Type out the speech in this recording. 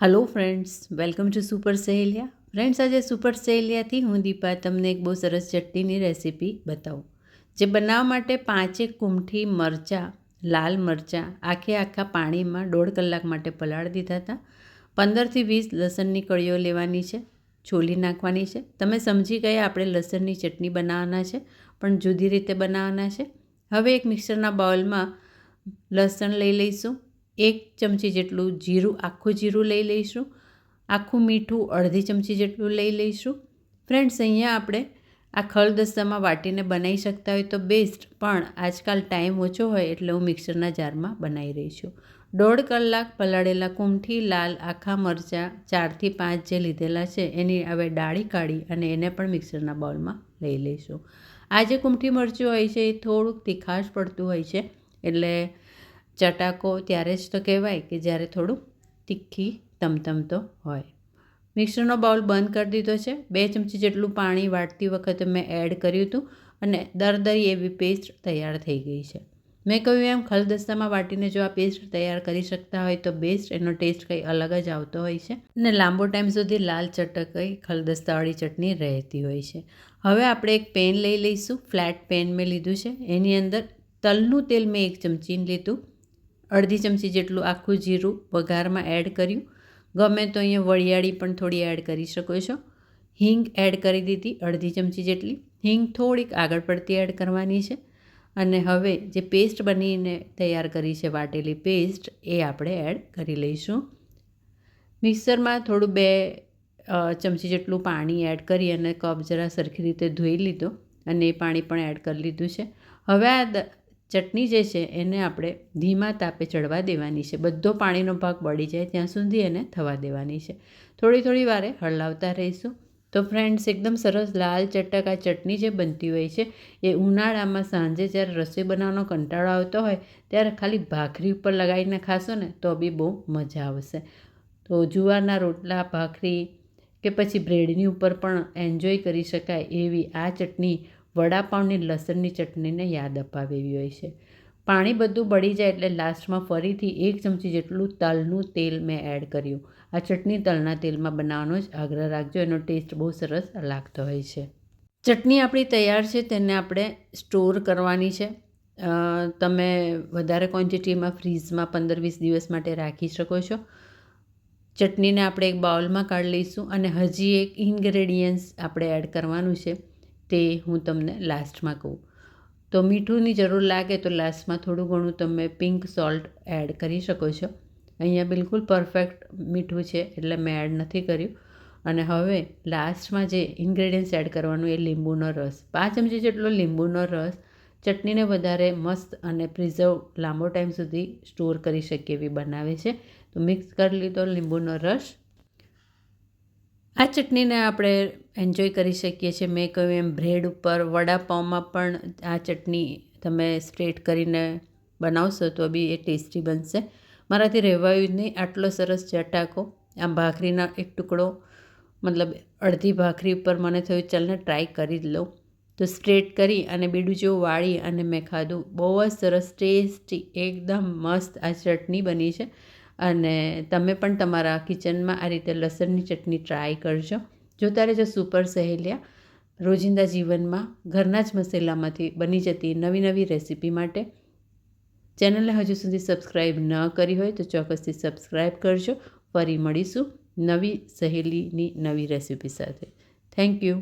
Hello friends welcome to super Saheliya friends આજે super સહેલિયાથી હું દીપા તમને એક બહુ સરસ ચટણીની રેસીપી બતાવું. જે બનાવવા માટે પાંચેક કુમઠી મરચાં, લાલ મરચાં, આખે આખા પાણીમાં દોઢ કલાક માટે પલાળી દીધા હતા. પંદરથી વીસ લસણની કળીઓ લેવાની છે, છોલી નાખવાની છે. તમે સમજી ગયા આપણે લસણની ચટણી બનાવવાના છે, પણ જુદી રીતે બનાવવાના છે. હવે એક મિક્સરના બાઉલમાં લસણ લઈ લઈશું. એક ચમચી જેટલું જીરું, આખું જીરું લઈ લઈશું. આખું મીઠું અડધી ચમચી જેટલું લઈ લઈશું. ફ્રેન્ડ્સ અહીંયા આપણે આ ખલદસ્તામાં વાટીને બનાવી શકતા હોય તો બેસ્ટ પણ આજકાલ ટાઈમ ઓછો હોય એટલે હું મિક્સરના જારમાં બનાવી રહી છું. દોઢ કલાક પલાળેલા કુંઠી લાલ, આખા મરચાં, ચારથી પાંચ જે લીધેલા છે, એની હવે ડાળી કાઢી અને એને પણ મિક્સરના બાઉલમાં લઈ લઈશું. આ જે કુંઠી મરચું હોય છે, એ થોડુંક તીખાશ પડતું હોય છે, એટલે ચટાકો ત્યારે જ તો કહેવાય કે જ્યારે થોડું તીખી તમતમતો હોય. મિક્સરનો બાઉલ બંધ કરી દીધો છે. બે ચમચી જેટલું પાણી વાટતી વખતે મેં એડ કર્યું હતું અને દરદરી એવી પેસ્ટ તૈયાર થઈ ગઈ છે. મેં કહ્યું એમ, ખલદસ્તામાં વાટીને જો આ પેસ્ટ તૈયાર કરી શકતા હોય તો બેસ્ટ, એનો ટેસ્ટ કંઈ અલગ જ આવતો હોય છે અને લાંબો ટાઈમ સુધી લાલ ચટકઈ ખલદસ્તાવાળી ચટણી રહેતી હોય છે. હવે આપણે એક પેન લઈ લઈશું. ફ્લેટ પેન મેં લીધું છે. એની અંદર તલનું તેલ મેં એક ચમચી લીધું. અડધી ચમચી જેટલું આખું જીરું વઘારમાં એડ કર્યું. ગમે તો અહીંયા વરિયાળી પણ થોડી એડ કરી શકો છો. હિંગ એડ કરી દીધી અડધી ચમચી જેટલી. હિંગ થોડીક આગળ પડતી એડ કરવાની છે. અને હવે જે પેસ્ટ બનીને તૈયાર કરી છે વાટેલી પેસ્ટ, એ આપણે એડ કરી લઈશું. મિક્સરમાં થોડું બે ચમચી જેટલું પાણી એડ કરી અને કપ જરા સરખી રીતે ધોઈ લીધો અને એ પાણી પણ એડ કરી લીધું છે. હવે આ ચટણી જે છે એને આપણે ધીમા તાપે ચડવા દેવાની છે. બધો પાણીનો ભાગ બળી જાય ત્યાં સુધી એને થવા દેવાની છે. થોડી થોડી વારે હળલાવતા રહીશું. તો ફ્રેન્ડ્સ એકદમ સરસ લાલ ચટક આ ચટણી જે બનતી હોય છે, એ ઉનાળામાં સાંજે જ્યારે રસોઈ બનાવવાનો કંટાળો આવતો હોય, ત્યારે ખાલી ભાખરી ઉપર લગાવીને ખાશો ને, તો બી બહુ મજા આવશે. તો જુવારના રોટલા, ભાખરી કે પછી બ્રેડની ઉપર પણ એન્જોય કરી શકાય એવી આ ચટણી વડાપાઉંની લસણની ચટણીને યાદ અપાવે હોય છે. પાણી બધું બળી જાય એટલે લાસ્ટમાં ફરીથી એક ચમચી જેટલું તલનું તેલ મેં એડ કર્યું. આ ચટણી તલના તેલમાં બનાવવાનો જ આગ્રહ રાખજો, એનો ટેસ્ટ બહુ સરસ લાગતો હોય છે. ચટણી આપણી તૈયાર છે, તેને આપણે સ્ટોર કરવાની છે. તમે વધારે ક્વોન્ટિટીમાં ફ્રીઝમાં પંદર વીસ દિવસ માટે રાખી શકો છો. ચટણીને આપણે એક બાઉલમાં કાઢી લઈશું અને હજી એક ઇન્ગ્રેડિયન્ટ્સ આપણે એડ કરવાનું છે. તે હું તમને લાસ્ટમાં કહું. તો મીઠુંની જરૂર લાગે તો લાસ્ટમાં થોડું ઘણું તમે પિંક સોલ્ટ એડ કરી શકો છો. અહીંયા બિલકુલ પરફેક્ટ મીઠું છે એટલે મેં એડ નથી કર્યું. અને હવે લાસ્ટમાં જે ઇન્ગ્રેડિયન્ટ્સ એડ કરવાનું એ લીંબુનો રસ. પાંચ ચમચી જેટલો લીંબુનો રસ ચટણીને વધારે મસ્ત અને પ્રિઝર્વ લાંબો ટાઈમ સુધી સ્ટોર કરી શકીએ એવી બનાવે છે. તો મિક્સ કરી લીધો લીંબુનો રસ. આ ચટણીને આપણે એન્જોય કરી શકીએ છીએ. મેં કહ્યું એમ બ્રેડ ઉપર વડાપાઉંમાં પણ આ ચટણી તમે સ્ટ્રેટ કરીને બનાવશો તો બી એ ટેસ્ટી બનશે. મારાથી રહેવાયું જ નહીં. આટલો સરસ ચટાકો. આમ ભાખરીના એક ટુકડો, મતલબ અડધી ભાખરી ઉપર મને થયું ચાલને ટ્રાય કરી જ લઉં. તો સ્ટ્રેટ કરી અને બીડું જેવું વાળી અને મેં ખાધું. બહુ જ સરસ ટેસ્ટી એકદમ મસ્ત આ ચટણી બની છે. અને તમે પણ તમારા કિચનમાં આ રીતે લસણની ચટણી ટ્રાય કરજો. જોતા રહેજો સુપર સહેલિયા, રોજિંદા જીવનમાં ઘરના જ મસાલામાંથી બની જતી નવી નવી રેસીપી માટે ચેનલને હજુ સુધી સબસ્ક્રાઈબ ન કરી હોય તો ચોક્કસથી સબસ્ક્રાઈબ કરજો. ફરી મળીશું નવી સહેલીની નવી રેસીપી સાથે. Thank you